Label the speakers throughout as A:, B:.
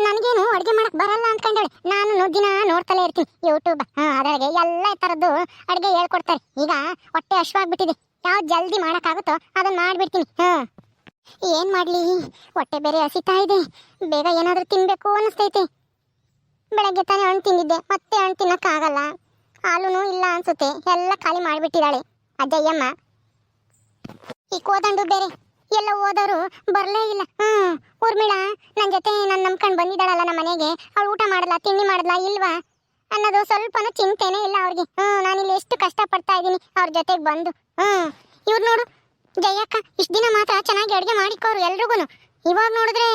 A: ನನಗೇನು ಅಡುಗೆ ಮಾಡಕ್ ಬರಲ್ಲ ಅನ್ಕೊಂಡೇಳಿ. ನಾನು ದಿನ ನೋಡ್ತಲೇ ಇರ್ತೀನಿ. ಯೂಟ್ಯೂಬ್ ಹಾ ಅದ್ರಾಗೆ ಎಲ್ಲ ಥರದ್ದು ಅಡುಗೆ ಹೇಳ್ಕೊಡ್ತಾರೆ. ಈಗ ಹೊಟ್ಟೆ ಹಶ್ವಾಗ್ಬಿಟ್ಟಿದೆ ಯಾವ್ದು ಜಲ್ದಿ ಮಾಡೋಕ್ಕಾಗುತ್ತೋ ಅದನ್ನ ಮಾಡಿಬಿಡ್ತೀನಿ. ಹಾಂ. ಏನು ಮಾಡ್ಲಿ? ಹೊಟ್ಟೆ ಬೇರೆ ಹಸಿತಾ ಇದೆ. ಬೇಗ ಏನಾದರೂ ತಿನ್ನಬೇಕು ಅನಿಸ್ತೈತೆ. ಬೆಳಗ್ಗೆ ತಾನೇ ಹಣ್ಣು ತಿಂದಿದ್ದೆ. ಮತ್ತೆ ಹಣ್ಣು ತಿನ್ನೋಕ್ಕಾಗಲ್ಲ. ಹಾಲೂ ಇಲ್ಲ ಅನ್ಸುತ್ತೆ. ಎಲ್ಲ ಖಾಲಿ ಮಾಡಿಬಿಟ್ಟಿದ್ದಾಳೆ. ಅಜ್ಜಯ್ಯಮ್ಮ. ಈ ಕೋದಂಡು ಬೇರೆ. ಎಲ್ಲ ಹೋದವರು ಬರಲೇ ಇಲ್ಲ. ಹ್ಮ್, ಊರ್ಮಿಳ ನನ್ನ ಜೊತೆ ನನ್ನ ನಂಬ್ಕೊಂಡು ಬಂದಿದ್ದಾಳಲ್ಲ ನಮ್ಮ ಮನೆಗೆ. ಅವಳು ಊಟ ಮಾಡಲ್ಲ ತಿಂಡಿ ಮಾಡಲ್ಲ ಇಲ್ವಾ? ಅನ್ನೋದು ಸ್ವಲ್ಪನೂ ಚಿಂತೆನೇ ಇಲ್ಲ ಅವ್ರಿಗೆ. ಹ್ಮ್ ಇಲ್ಲಿ ಎಷ್ಟು ಕಷ್ಟ ಪಡ್ತಾ ಇದ್ದೀನಿ ಅವ್ರ ಜೊತೆಗೆ ಬಂದು. ಹ್ಮ್, ಇವ್ರು ನೋಡು, ಜಯಕ್ಕ, ಇಷ್ಟು ದಿನ ಮಾತ್ರ ಚೆನ್ನಾಗಿ ಅಡುಗೆ ಮಾಡಿಕೋರು ಎಲ್ರಿಗೂ ಇವಾಗ ನೋಡಿದ್ರೆ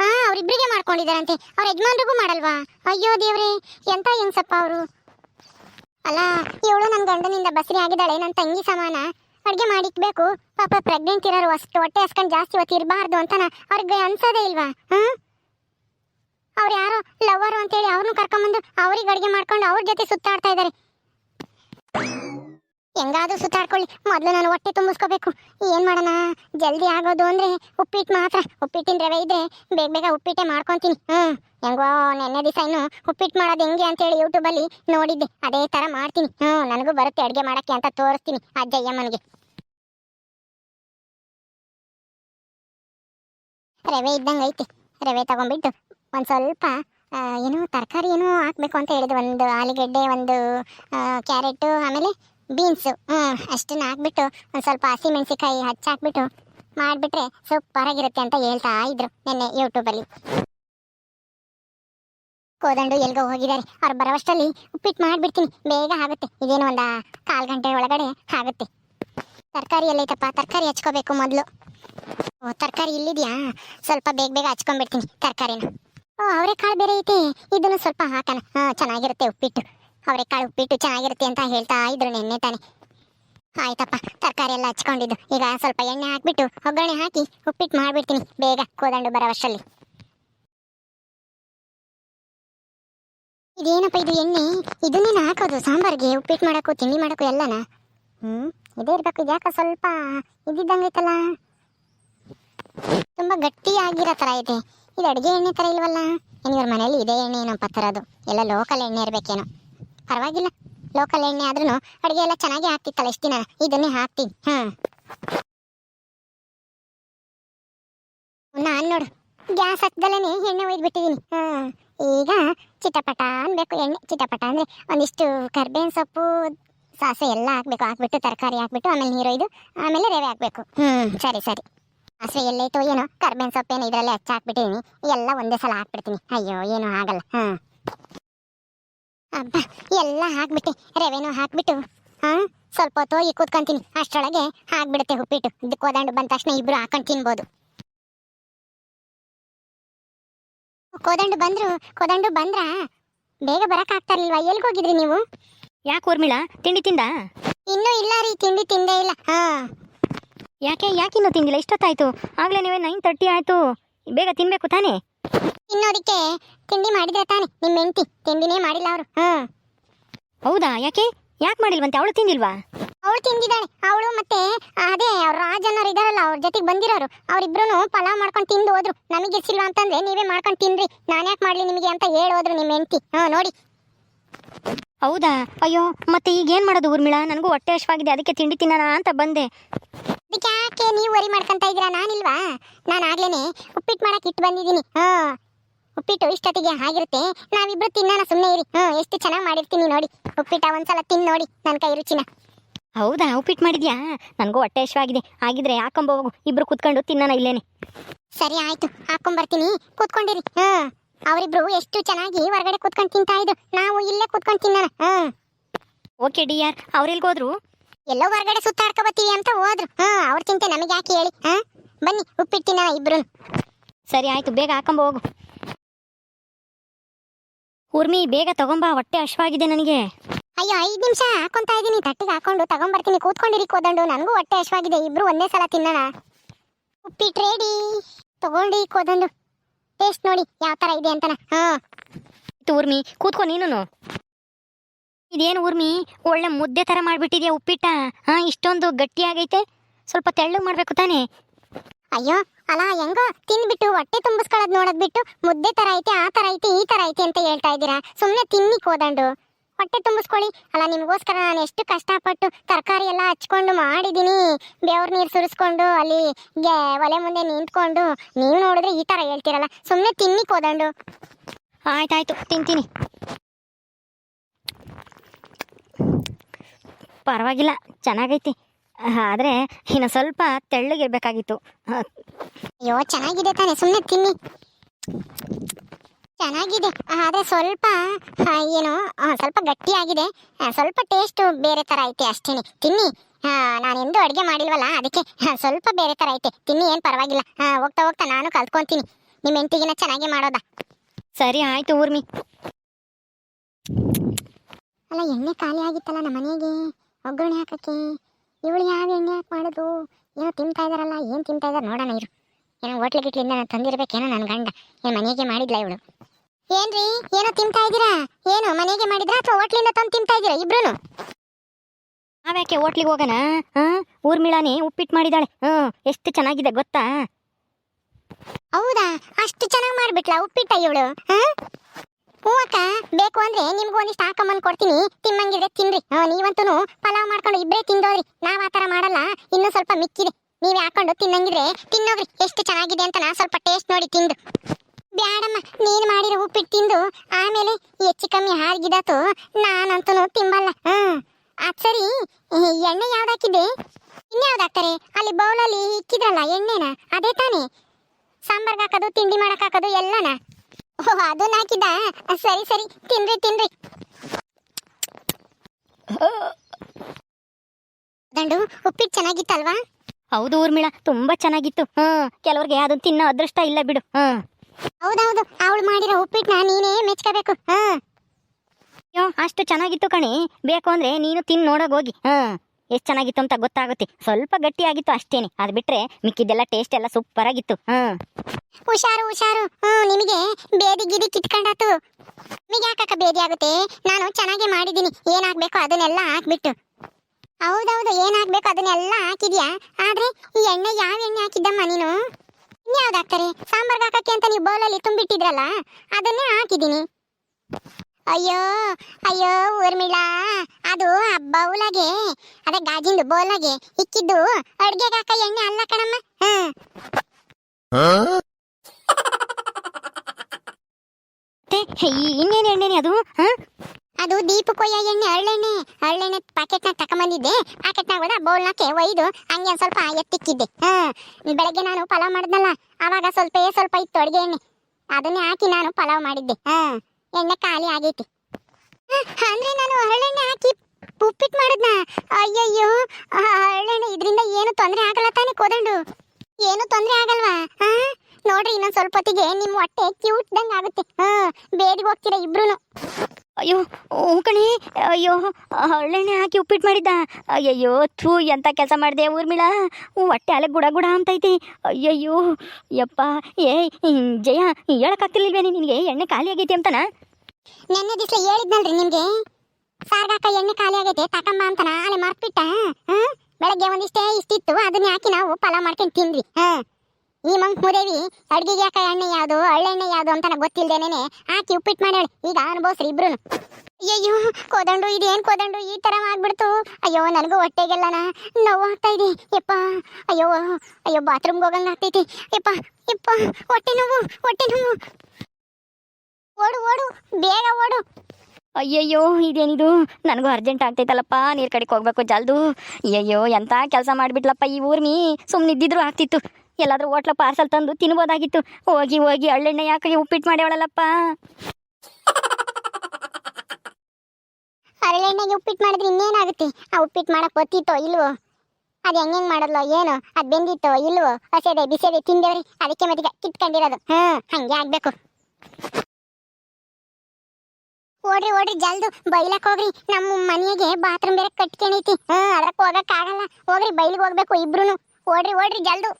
A: ಹಾ ಅವ್ರಿಬ್ರಿಗೆ ಮಾಡ್ಕೊಂಡಿದ್ದಾರಂತೆ ಅವ್ರ ಯಜಮಾನ್ರಿಗೂ ಮಾಡಲ್ವಾ? ಅಯ್ಯೋ ದೇವ್ರಿ, ಎಂತ ಹೆಂಗ್ಸಪ್ಪ ಅವರು. ಅಲ್ಲ, ಇವಳು ನನ್ನ ಗಂಡನಿಂದ ಬಸರಿ ಆಗಿದ್ದಾಳೆ ನನ್ನ ತಂಗಿ ಸಮಾನ. ಅಡುಗೆ ಮಾಡಿಕ್ಬೇಕು ಪಾಪ ಪ್ರೆಗ್ನೆಂಟ್ ಇರೋರು ಅಷ್ಟು ಹೊಟ್ಟೆ ಹಸ್ಕೊಂಡು ಜಾಸ್ತಿ ಹೊತ್ತು ಇರಬಾರ್ದು ಅಂತನ ಅವ್ರಿಗೆ ಅನ್ಸೋದೇ ಇಲ್ವಾ? ಹ್ಮ್ ಅವ್ರು ಯಾರೋ ಲವರು ಅಂತೇಳಿ ಅವ್ರನ್ನೂ ಕರ್ಕೊಂಬಂದು ಅವ್ರಿಗೆ ಅಡುಗೆ ಮಾಡ್ಕೊಂಡು ಅವ್ರ ಜೊತೆ ಸುತ್ತಾಡ್ತಾ ಇದ್ದಾರೆ ಹೆಂಗಾದ್ರೂ ಸುತ್ತಾಡ್ಕೊಳ್ಳಿ. ಮೊದಲು ನಾನು ಹೊಟ್ಟೆ ತುಂಬಿಸ್ಕೋಬೇಕು. ಏನು ಮಾಡೋಣ? ಜಲ್ದಿ ಆಗೋದು ಅಂದ್ರೆ ಉಪ್ಪಿಟ್ಟು ಮಾತ್ರ. ಉಪ್ಪಿಟ್ಟಿನ ರವೆ ಇದ್ದರೆ ಬೇಗ ಬೇಗ ಉಪ್ಪಿಟ್ಟೆ ಮಾಡ್ಕೊತೀನಿ. ಹ್ಞೂ ಹೆಂಗೋ ನೆನ್ನೆ ದಿವಸ ಇನ್ನು ಉಪ್ಪಿಟ್ಟು ಮಾಡೋದು ಹೆಂಗೆ ಅಂತೇಳಿ ಯೂಟ್ಯೂಬಲ್ಲಿ ನೋಡಿದ್ದೆ. ಅದೇ ತರ ಮಾಡ್ತೀನಿ. ಹ್ಞೂ ನನಗೂ ಬರುತ್ತೆ ಅಡುಗೆ ಮಾಡೋಕ್ಕೆ ಅಂತ ತೋರಿಸ್ತೀನಿ ಅಜ್ಜಯ್ಯಮ್ಮನಿಗೆ ರವೆ ಇದ್ದಂಗೆ ಐತೆ. ರವೆ ತಗೊಂಡ್ಬಿಟ್ಟು ಒಂದು ಸ್ವಲ್ಪ ಏನೋ ತರಕಾರಿ ಏನೋ ಹಾಕ್ಬೇಕು ಅಂತ ಹೇಳಿದ್ದು ಒಂದು ಆಲೂಗಡ್ಡೆ, ಒಂದು ಕ್ಯಾರೆಟು, ಆಮೇಲೆ ಬೀನ್ಸು. ಹ್ಞೂ ಅಷ್ಟನ್ನ ಹಾಕ್ಬಿಟ್ಟು ಒಂದು ಸ್ವಲ್ಪ ಹಸಿಮೆಣಸಿಕಾಯಿ ಹಚ್ಚಾಕ್ಬಿಟ್ಟು ಮಾಡಿಬಿಟ್ರೆ ಸೂಪರ್ ಆಗಿರುತ್ತೆ ಅಂತ ಹೇಳ್ತಾ ಇದ್ರು ನಿನ್ನೆ ಯೂಟ್ಯೂಬಲ್ಲಿ ಕೋದಂಡು ಎಲ್ಗೋ ಹೋಗಿದ್ದಾರೆ. ಅವ್ರು ಬರೋವಷ್ಟರಲ್ಲಿ ಉಪ್ಪಿಟ್ಟು ಮಾಡಿಬಿಡ್ತೀನಿ. ಬೇಗ ಆಗುತ್ತೆ. ಇದೇನು ಒಂದು ಕಾಲು ಗಂಟೆ ಒಳಗಡೆ ಆಗುತ್ತೆ. ತರಕಾರಿ ಎಲ್ಲೈತಪ್ಪ? ತರಕಾರಿ ಹಚ್ಕೋಬೇಕು ಮೊದಲು. ಓ, ತರಕಾರಿ ಇಲ್ಲಿದೆಯಾ? ಸ್ವಲ್ಪ ಬೇಗ ಬೇಗ ಹಚ್ಕೊಂಡ್ಬಿಡ್ತೀನಿ ತರಕಾರಿನ. ಓ ಅವರೆಕಾಳು ಬೇರೆ ಐತೆ. ಇದನ್ನು ಸ್ವಲ್ಪ ಹಾಕೋಣ. ಹಾಂ, ಚೆನ್ನಾಗಿರುತ್ತೆ ಉಪ್ಪಿಟ್ಟು. ಅವರೆಕಾಳು ಉಪ್ಪಿಟ್ಟು ಚೆನ್ನಾಗಿರುತ್ತೆ ಅಂತ ಹೇಳ್ತಾ ಇದ್ರು ನಿನ್ನೆ ತಾನೆ. ಆಯ್ತಪ್ಪ, ತರಕಾರಿ ಎಲ್ಲ ಹಚ್ಕೊಂಡಿದ್ದು. ಈಗ ಸ್ವಲ್ಪ ಎಣ್ಣೆ ಹಾಕ್ಬಿಟ್ಟು ಒಗ್ಗರಣೆ ಹಾಕಿ ಉಪ್ಪಿಟ್ಟು ಮಾಡ್ಬಿಡ್ತೀನಿ. ಬೇಗ ಕೋದಂಡು ಬರೋ ಇದೇನಪ್ಪ ಇದು ಎಣ್ಣೆ? ಇದನ್ನೇನು ಹಾಕೋದು? ಸಾಂಬಾರ್ಗೆ ಉಪ್ಪಿಟ್ಟು ಮಾಡೋಕು ತಿಂಡಿ ಮಾಡಕ್ಕೂ ಎಲ್ಲನ? ಹ್ಮ್, ಇದೇ ಇರ್ಬೇಕು. ಯಾಕೆ ಸ್ವಲ್ಪ ಇದ್ದಿದ್ದಂಗೈತಲ್ಲ ತುಂಬಾ ಗಟ್ಟಿಯಾಗಿರೋ ತರ ಇದೆ. ಇದು ಅಡುಗೆ ಎಣ್ಣೆ ಥರ ಇಲ್ವಲ್ಲ? ಏನು ಇವ್ರ ಮನೇಲಿ ಇದೇ ಎಣ್ಣೆ ಏನಪ್ಪ ತರೋದು ಎಲ್ಲ ಲೋಕಲ್ ಎಣ್ಣೆ ಇರ್ಬೇಕೇನೋ. ಪರವಾಗಿಲ್ಲ. ಲೋಕಲ್ ಎಣ್ಣೆ ಆದ್ರೂ ಅಡುಗೆ ಎಲ್ಲ ಚೆನ್ನಾಗಿ ಆಗ್ತಿತ್ತಲ್ಲ ಎಷ್ಟು ದಿನ? ಇದನ್ನೇ ಹಾಕ್ತೀನಿ. ಹ್ಮ್ ನಾನು ನೋಡು, ಗ್ಯಾಸ್ ಹಾಕ್ದಲ್ಲೇ ಎಣ್ಣೆ ಒಯ್ದ್ಬಿಟ್ಟಿದ್ದೀನಿ ಹ್ಮ್ ಈಗ ಚಿಟಪಟ ಅನ್ಬೇಕು, ಎಣ್ಣೆ ಚಿಟಪಟ ಅಂದ್ರೆ ಒಂದಿಷ್ಟು ಕರ್ಬೇವಿನ ಸೊಪ್ಪು ಸಾಸೆ ಎಲ್ಲ ಹಾಕ್ಬೇಕು. ಹಾಕ್ಬಿಟ್ಟು ತರಕಾರಿ ಹಾಕ್ಬಿಟ್ಟು ಆಮೇಲೆ ನೀರು ಒಯ್ದು ಆಮೇಲೆ ರವೆ ಹಾಕ್ಬೇಕು. ಹ್ಮ್, ಸರಿ ಸರಿ. ಸಾಸಿವೆ ಎಲ್ಲೈತೋ ಏನೋ ಕರ್ಬೇವಿನ ಸೊಪ್ಪೇನು ಇದರಲ್ಲಿ ಹಚ್ಚಿ ಹಾಕ್ಬಿಟ್ಟಿದ್ದೀನಿ ಎಲ್ಲ ಒಂದೇ ಸಲ ಹಾಕ್ಬಿಡ್ತೀನಿ. ಅಯ್ಯೋ, ಏನೂ ಆಗಲ್ಲ. ಹ್ಮ್ ಅಬ್ಬ ಎಲ್ಲ ಹಾಕ್ಬಿಟ್ಟೆ. ರವೆನೂ ಹಾಕ್ಬಿಟ್ಟು ಹಾ ಸ್ವಲ್ಪ ಹೊತ್ತು ಹೋಗಿ ಕೂತ್ಕೊಂತೀನಿ. ಅಷ್ಟರೊಳಗೆ ಹಾಕ್ಬಿಡುತ್ತೆ ಉಪ್ಪಿಟ್ಟು. ಇದು ಕೋದಂಡು ಬಂದ ತಕ್ಷಣ ಇಬ್ರು ಹಾಕೊಂಡು ತಿನ್ಬೋದು. ಕೋದಂಡು ಬಂದ್ರು ಕೋದಂಡು ಬಂದ್ರ? ಬೇಗ ಬರಕ್ ಆಗ್ತಾರಿಲ್ವಾ? ಎಲ್ಗ್ ಹೋಗಿದ್ರಿ ನೀವು?
B: ಯಾಕೆ ಊರ್ಮಿಳ? ತಿಂಡಿ ತಿಂದ?
A: ಇನ್ನೂ ಇಲ್ಲ ರೀ ತಿಂಡಿ ತಿಂದೇ ಇಲ್ಲ. ಹಾ.
B: ಯಾಕೆ ಯಾಕೆ ಇನ್ನೂ ತಿಂದಿಲ್ಲ? ಇಷ್ಟೊತ್ತಾಯ್ತು. ಆಗ್ಲೇ ನೀವೇ ನೈನ್ ತರ್ಟಿ ಆಯ್ತು. ಬೇಗ ತಿನ್ಬೇಕು ತಾನೇ?
A: ತಿನ್ನೋದಕ್ಕೆ ತಿಂಡಿ ಮಾಡಿದ್ರೆ ತಾನೆ ನಿಮ್ಮ ಹೆಂಡತಿ. ತಿಂಡಿನೇ ಮಾಡಿಲ್ಲ ಅವರು. ಹ್ಮ್
B: ಹೌದಾ? ಯಾಕೆ? ಯಾಕೆ ಮಾಡಿಲ್ವಂತೆ? ಅವಳು ತಿಂದಿಲ್ವಾ?
A: ಅವಳು ತಿಂದಿದ್ದಾಳೆ. ಅವಳು ಮತ್ತೆ ಅದೇ ಅವ್ರ ರಾಜನವ್ರು ಇದಾರಲ್ಲ ಅವ್ರ ಜೊತೆಗೆ ಬಂದಿರೋರು. ಅವರಿಬ್ರು ಪಲಾವ್ ಮಾಡ್ಕೊಂಡು ತಿಂದು ಹೋದ್ರು. ನಮಗೆ ಸಿಲ್ವಾ ಅಂತಂದ್ರೆ ನೀವೇ ಮಾಡ್ಕೊಂಡು ತಿನ್ರಿ. ನಾನು ಯಾಕೆ ಮಾಡ್ಲಿ ನಿಮಗೆ ಅಂತ ಹೇಳೋದ್ರು ನಿಮ್ಮ ಹೆಂಡತಿ. ಹಾ ನೋಡಿ.
B: ಹೌದಾ? ಅಯ್ಯೋ ಮತ್ತೆ ಈಗ ಏನು ಮಾಡೋದು ಊರ್ಮಿಳ? ನನಗೂ ಹೊಟ್ಟೆ ಹಶ್ವಾಗಿದೆ ಅದಕ್ಕೆ ತಿಂಡಿ ತಿನ್ನೋಣ ಅಂತ ಬಂದೆ.
A: ಅದಕ್ಕೆ ಯಾಕೆ ನೀವು ವರಿ ಮಾಡ್ಕೊಂತ ಇದ್ದೀರಾ? ನಾನಿಲ್ವಾ? ನಾನು ಆಗ್ಲೇನೆ ಉಪ್ಪಿಟ್ಟು ಮಾಡಕ್ ಇಟ್ಟು ಬಂದಿದ್ದೀನಿ. ಹಾ. ಉಪ್ಪಿಟ್ಟು ಇಷ್ಟೊತ್ತಿಗೆ ಆಗಿರುತ್ತೆ. ನಾವಿಬ್ರು ತಿನ್ನೋಣ ಸುಮ್ಮನೆ ಇರಿ. ಹ್ಞೂ ಎಷ್ಟು ಚೆನ್ನಾಗಿ ಮಾಡಿರ್ತೀನಿ ನೋಡಿ. ಉಪ್ಪಿಟ್ಟ ಒಂದ್ಸಲ ತಿನ್ ನೋಡಿ ನನ್ನ ಕೈ ರುಚಿನ.
B: ಹೌದಾ ಉಪ್ಪಿಟ್ಟು ಮಾಡಿದ್ಯಾ? ನನಗೂ ಹೊಟ್ಟೆ ಹಶ್ವಾಗಿದೆ ಆಗಿದ್ರೆ ಹಾಕೊಂಬೋಗು ಇಬ್ರು ಕುತ್ಕೊಂಡು ತಿನ್ನೋಣ ಇಲ್ಲೇನೆ.
A: ಸರಿ ಆಯ್ತು ಹಾಕೊಂಬರ್ತೀನಿ. ಕೂತ್ಕೊಂಡಿರಿ. ಹಾ. ಅವರಿಬ್ರು ಎಷ್ಟು ಚೆನ್ನಾಗಿ ಹೊರಗಡೆ ಕೂತ್ಕೊಂಡು ತಿಂತಾ ಇದ್ರು. ನಾವು ಇಲ್ಲೇ ಕೂತ್ಕೊಂಡು ತಿನ್ನೋಣ. ಹಾ.
B: ಓಕೆ ಡಿ ಆರ್ ಅವ್ರೆಲ್ಗೋದ್ರು
A: ಎಲ್ಲೋ ಹೊರಗಡೆ ಸುತ್ತಾಡ್ಕೊ ಬರ್ತೀವಿ ಅಂತ ಹೋದ್ರು. ಹಾ, ಅವ್ರ ಚಿಂತೆ ನಮಗೆ ಯಾಕೆ ಹೇಳಿ, ಹಾ? ಬನ್ನಿ, ಉಪ್ಪಿಟ್ಟಿನ ಇಬ್ರು.
B: ಸರಿ, ಆಯ್ತು, ಬೇಗ ಹಾಕೊಂಬ, ಹೋಗು. ಊರ್ಮಿ, ಬೇಗ ತಗೊಂಬಾ, ಹೊಟ್ಟೆ ಹಶ್ವಾಗಿದೆ ನನಗೆ.
A: ಅಯ್ಯೋ, ಐದು ನಿಮಿಷ ಹಾಕೊಂತಾ ಇದೀನಿ ತಟ್ಟಿಗೆ ಹಾಕೊಂಡು ತಗೊಂಬರ್ತೀನಿ. ಕೂತ್ಕೊಂಡಿರಿ, ಕೋದಂಡು. ನನಗೂ ಹೊಟ್ಟೆ ಹಶ್ವಾಗಿದೆ. ಇಬ್ರು ಒಂದೇ ಸಲ ತಿನ್ನೋಣ. ಉಪ್ಪಿಟ್ಟು ರೆಡಿ ತಗೊಂಡಿ, ಕೋದಂಡು. ಟೇಸ್ಟ್ ನೋಡಿ, ಯಾವ ಥರ ಇದೆ ಅಂತನ. ಹಾಂ.
B: ಊರ್ಮಿ, ಕೂತ್ಕೊ ನೀನು ಇದೇನು ಊರ್ಮಿ? ಒಳ್ಳೆ ಮುದ್ದೆ ಥರ ಮಾಡಿಬಿಟ್ಟಿದ್ಯಾ ಉಪ್ಪಿಟ್ಟ? ಹಾಂ, ಇಷ್ಟೊಂದು ಗಟ್ಟಿಯಾಗೈತೆ. ಸ್ವಲ್ಪ ತೆಳ್ಳಗೆ ಮಾಡಬೇಕು ತಾನೇ.
A: ಅಯ್ಯೋ ಅಲ್ಲ ಹೆಂಗೋ? ತಿಂದ್ಬಿಟ್ಟು ಹೊಟ್ಟೆ ತುಂಬಿಸ್ಕೊಳ್ಳೋದು ನೋಡೋದು ಬಿಟ್ಟು ಮುದ್ದೆ ತರ ಐತೆ, ಆ ತರ ಐತೆ, ಈ ತರ ಐತೆ ಅಂತ ಹೇಳ್ತಾ ಇದ್ದೀರಾ? ಸುಮ್ಮನೆ ತಿನ್ನಿಕ್ ಹೋದಂಡು. ಹೊಟ್ಟೆ ತುಂಬಿಸ್ಕೊಳ್ಳಿ. ಅಲ್ಲ ನಿಮಗೋಸ್ಕರ ನಾನು ಎಷ್ಟು ಕಷ್ಟಪಟ್ಟು ತರಕಾರಿ ಎಲ್ಲ ಹಚ್ಕೊಂಡು ಮಾಡಿದ್ದೀನಿ ಬೆವ್ರ ನೀರು ಸುರಿಸ್ಕೊಂಡು, ಅಲ್ಲಿ ಗೆ ಒಲೆ ಮುಂದೆ ನಿಂತ್ಕೊಂಡು. ನೀವು ನೋಡಿದ್ರೆ ಈ ತರ ಹೇಳ್ತೀರಲ್ಲ. ಸುಮ್ಮನೆ ತಿನ್ನಿ ಕೋದಂಡು
B: ಆಯ್ತಾಯ್ತು, ತಿಂತೀನಿ. ಪರವಾಗಿಲ್ಲ ಚೆನ್ನಾಗೈತಿ. ಆದರೆ ಇನ್ನು ಸ್ವಲ್ಪ ತೆಳ್ಳಗಿರ್ಬೇಕಾಗಿತ್ತು
A: ಅಯ್ಯೋ ಚೆನ್ನಾಗಿದೆ ತಾನೆ ಸುಮ್ಮನೆ ತಿನ್ನಿ. ಚೆನ್ನಾಗಿದೆ. ಆದ್ರೆ ಸ್ವಲ್ಪ ಏನು ಸ್ವಲ್ಪ ಗಟ್ಟಿಯಾಗಿದೆ. ಆಗಿದೆ ಸ್ವಲ್ಪ ಟೇಸ್ಟ್ ಬೇರೆ ತರ ಐತೆ ಅಷ್ಟೇನೆ. ತಿನ್ನಿ. ನಾನು ಎಂದು ಅಡುಗೆ ಮಾಡಿಲ್ವಲ್ಲ ಅದಕ್ಕೆ ಸ್ವಲ್ಪ ಬೇರೆ ತರ ಐತೆ. ತಿನ್ನಿ ಏನು ಪರವಾಗಿಲ್ಲ. ಹೋಗ್ತಾ ಹೋಗ್ತಾ ನಾನು ಕಲ್ತ್ಕೊತೀನಿ. ನಿಮ್ಮ ಹೆಂಡತಿಗಿನ ಚೆನ್ನಾಗಿ ಮಾಡೋದ?
B: ಸರಿ ಆಯ್ತು ಊರ್ಮಿ.
A: ಅಲ್ಲ ಎಣ್ಣೆ ಖಾಲಿ ಆಗಿತ್ತಲ್ಲ ನಮ್ಮ ಮನೆಗೆ. ಒಗ್ಗರಣೆ ಹಾಕಕ್ಕೆ? ಇವಳು ಯಾವ ಎಣ್ಣೆ ಹಾಕಿ ಮಾಡೋದು? ಏನೋ ತಿಂತಾ ಇದಾರಲ್ಲ, ಏನು ತಿಂತಾ ಇದಾರೆ ನೋಡೋಣ ಇರು. ಏನೋ ಹೋಟ್ಲು ಗಿಟ್ಲಿಂದ ನಾನು ತಂದಿರ್ಬೇಕೇನೋ ನನ್ನ ಗಂಡ. ಏನು ಮನೆಗೆ ಮಾಡಿದ್ಲ ಇವಳು? ಏನ್ರಿ? ಏನೋ ತಿಂತಾ ಇದ್ದೀರಾ? ಏನು ಮನೆಗೆ ಮಾಡಿದ್ರಾ ಅಥವಾ ಹೋಟ್ಲಿಂದ ತಂದು ತಿಂತಾ ಇದ್ದೀರಾ ಇಬ್ರು
B: ನಾವ್ಯಾಕೆ ಹೋಟ್ಲಿಗೆ ಹೋಗೋಣ? ಹಾಂ ಊರ್ಮಿಳಾನಿ ಉಪ್ಪಿಟ್ಟು ಮಾಡಿದಾಳೆ. ಹ್ಞೂ ಎಷ್ಟು ಚೆನ್ನಾಗಿದೆ ಗೊತ್ತಾ?
A: ಹೌದಾ? ಅಷ್ಟು ಚೆನ್ನಾಗಿ ಮಾಡಿಬಿಟ್ಲಾ ಉಪ್ಪಿಟ್ಟ ಇವಳು? ಹ್ಞೂ ಅಕ್ಕ ಬೇಕು ಅಂದ್ರೆ ನಿಮ್ಗೂ ಒಂದಿಷ್ಟು ಹಾಕಮ್ಮನ್ ಕೊಡ್ತೀನಿ. ತಿಮ್ಮಂಗಿದ್ರೆ ತಿನ್ರಿ. ನೀವಂತೂ ಪಲಾವ್ ಮಾಡ್ಕೊಂಡು ಇಬ್ಬರೇ ತಿಂದೋದ್ರಿ ನಾವ್ ಆ ಥರ ಮಾಡಲ್ಲ. ಇನ್ನೂ ಸ್ವಲ್ಪ ಮಿಕ್ಕಿದೆ. ನೀವೇ ಹಾಕೊಂಡು ತಿನ್ನಂಗಿದ್ರೆ ತಿನ್ನೋಗ್ರಿ. ಎಷ್ಟು ಚೆನ್ನಾಗಿದೆ ಅಂತ ನಾ ಸ್ವಲ್ಪ ಟೇಸ್ಟ್ ನೋಡಿ ತಿಂದು. ಬ್ಯಾಡಮ್ಮ, ನೀನು ಮಾಡಿರೋ ಉಪ್ಪಿಟ್ಟು ತಿಂದು ಆಮೇಲೆ ಹೆಚ್ಚು ಕಮ್ಮಿ ಹಾರ್ಗಿದಾತು ನಾನಂತೂ ತಿಂಬಲ್ಲ. ಹ್ಮ್ ಅದ್ ಸರಿ. ಎಣ್ಣೆ ಯಾವ್ದು ಹಾಕಿದ್ದೆ ಇನ್ಯಾವ್ದು ಹಾಕ್ತಾರೆ? ಅಲ್ಲಿ ಬೌಲಲ್ಲಿ ಇಕ್ಕಿದ್ರಲ್ಲ, ಎಣ್ಣೆನ? ಅದೇ ತಾನೇ. ಸಾಂಬಾರ್ಗೆ ಹಾಕೋದು, ತಿಂಡಿ ಮಾಡಕ್ ಹಾಕೋದು ಎಲ್ಲನ? ಓಹ್ ಅದನ್ನ ಹಾಕಿದ ಸರಿ ಸರಿ. ತಿನ್ರಿ ತಿನ್ರಿ. ದಂಡು ಉಪ್ಪಿಟ್ಟು ಚೆನ್ನಾಗಿತ್ತಲ್ವಾ?
B: ಹೌದು ಊರ್ಮಿಳ ತುಂಬಾ ಚೆನ್ನಾಗಿತ್ತು. ಹ್ಞೂ ಕೆಲವ್ರಿಗೆ ಅದನ್ನ ತಿನ್ನೋ ಅದೃಷ್ಟ ಇಲ್ಲ ಬಿಡು. ಹ್ಞೂ
A: ಹೌದೌದು ಅವಳು ಮಾಡಿರೋ ಉಪ್ಪಿಟ್ಟನ್ನ ನೀನೇ ಮೆಚ್ಕೋಬೇಕು. ಹ್ಮ್.
B: ಅಯ್ಯೋ ಅಷ್ಟು ಚೆನ್ನಾಗಿತ್ತು ಕಣಿ. ಬೇಕು ಅಂದ್ರೆ ನೀನು ತಿನ್ ಹೋಗಿ. ಹಾಂ ಎಷ್ಟು ಚೆನ್ನಾಗಿತ್ತು ಅಂತ ಗೊತ್ತಾಗುತ್ತೆ. ಸ್ವಲ್ಪ ಗಟ್ಟಿಯಾಗಿತ್ತು ಅಷ್ಟೇನೆ. ಅದು ಬಿಟ್ರೆ ಮಿಕ್ಕಿದ್ದೆಲ್ಲ ಟೇಸ್ಟ್ ಎಲ್ಲ ಸೂಪರ್ ಆಗಿತ್ತು. ಹ್ಮ್.
A: ಹುಷಾರು ಹುಷಾರು. ಹ್ಮ್, ನಿಮಗೆ ಬೇದಿ ಗಿದಿ ಕಿಟ್ಕೊಂಡಾತು ನಿಮಗೆ ಯಾಕಕ್ಕ ಬೇದಿ ಆಗುತ್ತೆ? ನಾನು ಚೆನ್ನಾಗಿ ಮಾಡಿದ್ದೀನಿ. ಏನಾಗಬೇಕು ಅದನ್ನೆಲ್ಲ ಹಾಕ್ಬಿಟ್ಟು. ಹೌದೌದು, ಏನಾಗಬೇಕು ಅದನ್ನೆಲ್ಲ ಹಾಕಿದ್ಯಾ? ಆದರೆ ಈ ಎಣ್ಣೆ ಯಾವ ಎಣ್ಣೆ ಹಾಕಿದ್ದಮ್ಮ ನೀನು? ಇನ್ಯಾವ್ದು ಹಾಕ್ತಾರೆ? ಸಾಂಬಾರ್ಗೆ ಹಾಕಕ್ಕೆ ಅಂತ ನೀವು ಬೌಲಲ್ಲಿ ತುಂಬಿಟ್ಟಿದ್ರಲ್ಲ, ಅದನ್ನೇ ಹಾಕಿದ್ದೀನಿ. ಅಯ್ಯೋ ಅಯ್ಯೋ ಊರ್ಮಿಳಾ ಅದು ಬೌಲಗೆ ಅದೇ ಗಾಜಿನ ಬೌಲಾಗೆ ಇಕ್ಕಿದ್ದು ಅಡ್ಗೆ ಕಾಕ ಎಣ್ಣೆ ಅಲ್ಲ ಕಣಮ್ಮ.
B: ಇನ್ನೇನು ಎಣ್ಣೆನೆ ಅದು
A: ಅದು ದೀಪ ಕೊಯ್ಯ ಎಣ್ಣೆ ಹರಳೆಣ್ಣೆ ಹರಳೆಣ್ಣೆ ಪ್ಯಾಕೆಟ್ನಾಗ ತಕೊಂಬಂದಿದ್ದೆ. ಪ್ಯಾಕೆಟ್ನಾಗ ಕೂಡ ಬೌಲ್ನಾಕೆ ಒಯ್ದು ಹಂಗೆ ಒಂದು ಸ್ವಲ್ಪ ಎತ್ತಿಕ್ಕಿದ್ದೆ. ಹಾ ಬೆಳಗ್ಗೆ ನಾನು ಪಲಾವ್ ಮಾಡಿದ್ನಲ್ಲ ಆವಾಗ ಸ್ವಲ್ಪ ಸ್ವಲ್ಪ ಇತ್ತು ಅಡುಗೆ ಎಣ್ಣೆ. ಅದನ್ನೇ ಹಾಕಿ ನಾನು ಪಲಾವ್ ಮಾಡಿದ್ದೆ. ಹಾ. ಎಣ್ಣೆ ಖಾಲಿ ಆಗೈತಿ. ಅಂದ್ರೆ ನಾನು ಹರಳೆಣ್ಣೆ ಹಾಕಿ ಉಪ್ಪಿಟ್ಟು ಮಾಡಿದ್ನ? ಅಯ್ಯಯ್ಯೋ ಹರಳೆಣ್ಣೆ ಇದರಿಂದ ಏನು ತೊಂದರೆ ಆಗಲ್ಲ ತಾನೇ ಕೋದಂಡು? ಏನು ತೊಂದರೆ ಆಗಲ್ವಾ? ಹಾ ನೋಡ್ರಿ ಇನ್ನೊಂದು ಸ್ವಲ್ಪ ಹೊತ್ತಿಗೆ ನಿಮ್ಮ ಹೊಟ್ಟೆ ಕ್ಯೂಟ್ದಂಗ್ ಆಗುತ್ತೆ. ಹಾ, ಬೇಡಿಗೆ ಹೋಗ್ತೀರಾ ಇಬ್ರು
B: ಅಯ್ಯೋ, ಹ್ಞೂ ಕಣಿ, ಅಯ್ಯೋ ಹರಳೆಣ್ಣೆ ಹಾಕಿ ಉಪ್ಪಿಟ್ಟು ಮಾಡಿದ್ದ? ಅಯ್ಯಯ್ಯೋ, ಥೂ, ಎಂತ ಕೆಲಸ ಮಾಡಿದೆ ಊರ್ಮಿಳ ಹೊಟ್ಟೆ ಅಲೆ ಗುಡ ಗುಡ ಅಂತೈತಿ. ಅಯ್ಯಯ್ಯೋ, ಯಪ್ಪ, ಏಯ್ ಜಯ ಹೇಳಕ್ಕಾಗ್ತಿರ್ಲಿಲ್ವೇ ನಿನಗೆ? ಎಣ್ಣೆ ಖಾಲಿ ಆಗೈತಿ ಅಂತನಾ?
A: ನೆನ್ನೆ ದಿವಸ ಹೇಳಿದ್ನಲ್ರಿ ನಿಮ್ಗೆ? ಸಾರ್ಗಾಕ ಎಣ್ಣೆ ಖಾಲಿ ಆಗೈತೆ, ತಕಂಬ ಅಂತನ ಅಲ್ಲಿ ಮರ್ತ್ಬಿಟ್ಟ ಹ್ಮ್ ಬೆಳಗ್ಗೆ ಒಂದಿಷ್ಟೇ ಇಷ್ಟಿತ್ತು, ಅದನ್ನ ಹಾಕಿ ನಾವು ಪಲಾವ್ ಮಾಡ್ಕೊಂಡು ತಿಂದ್ವಿ, ಹಾ? ಈ ಮಂಕ್ ಮುದೇವಿ ಅಡ್ಗೆಗೆ ಯಾಕ ಎಣ್ಣೆ ಯಾವುದು ಹಳ್ಳೆಣ್ಣೆ ಯಾವುದು ಅಂತ ಗೊತ್ತಿಲ್ದೇನೆ ಹಾಕಿ ಉಪ್ಪಿಟ್ಟು ಮಾಡ್ಯಾಳ, ಈಗ ಅನುಭವಿಸ್ರಿ ಇಬ್ರು ಅಯ್ಯೋ ಕೋದಂಡು, ಇದೇನ್ ಕೋದಂಡು, ಈ ತರ ಆಗ್ಬಿಡ್ತು. ಅಯ್ಯೋ, ನನಗೂ ಹೊಟ್ಟೆಗೆಲ್ಲನ ನೋವು ಆಗ್ತಾ ಇದೆ, ಯಪ್ಪ. ಅಯ್ಯೋ ಅಯ್ಯೋ, ಬಾತ್ರೂಮ್ಗೆ ಹೋಗಂಗ್ ಆಗ್ತೈತಿ, ಯಪ್ಪ ಯಪ್ಪ, ಹೊಟ್ಟೆ ನೋವು ಹೊಟ್ಟೆ ನೋವು. ಓಡು ಓಡು, ಬೇಗ ಓಡು.
B: ಅಯ್ಯಯ್ಯೋ, ಇದೇನಿದು? ನನಗೂ ಅರ್ಜೆಂಟ್ ಆಗ್ತೈತಲ್ಲಪ್ಪ, ನೀರು ಕಡೆಗೆ ಹೋಗ್ಬೇಕು ಜಲ್ದು. ಅಯ್ಯಯ್ಯೋ, ಎಂತ ಕೆಲಸ ಮಾಡಿಬಿಟ್ಲಪ್ಪ ಈ ಊರ್ಮಿ? ಸುಮ್ಮನೆ ಇದ್ದಿದ್ರು ಆಗ್ತಿತ್ತು. ಎಲ್ಲಾದ್ರೂ ಹೋಟ್ಲ ಪಾರ್ಸಲ್ ತಂದು ತಿನ್ಬೋದಾಗಿತ್ತು. ಹೋಗಿ ಹೋಗಿ ಹಳ್ಳೆಣ್ಣೆ ಯಾಕೆ ಉಪ್ಪಿಟ್ಟು ಮಾಡ್ಯವಳಲ್ಲಪ್ಪ?
A: ಹರಳೆಣ್ಣೆಗೆ ಉಪ್ಪಿಟ್ಟು ಮಾಡಿದ್ರೆ ಇನ್ನೇನಾಗುತ್ತೆ? ಆ ಉಪ್ಪಿಟ್ಟು ಮಾಡಕ್ ಗೊತ್ತಿತ್ತೋ ಇಲ್ವೋ? ಅದು ಹೆಂಗೆ ಹೆಂಗ್ ಏನು? ಅದ್ ಬೆಂದಿತ್ತೋ ಇಲ್ವೋ? ಹಸೆದೆ, ಬಿಸೆದೆ ತಿಂದೇವ್ರಿ. ಅದಕ್ಕೆ ಮತ್ತೆ ಕಿತ್ಕೊಂಡಿರೋದು. ಹಾ ಹಂಗೆ ಆಗ್ಬೇಕು. ಓಡ್ರಿ ಓಡ್ರಿ, ಜಲ್ದು. ಬೈಲಕ್ ಹೋಗ್ರಿ. ನಮ್ಮ ಮನೆಗೆ ಬಾತ್ರೂಮ್ ಬೇರೆ ಕಟ್ಕೊಂಡೈತಿ ಹ್ಮ್ ಅದಕ್ಕೆ ಹೋಗಕ್ ಆಗಲ್ಲ ಹೋಗ್ರಿ, ಬೈಲಿಗೆ ಹೋಗ್ಬೇಕು ಇಬ್ರು ಓಡ್ರಿ ಓಡ್ರಿ, ಜಲ್ದು.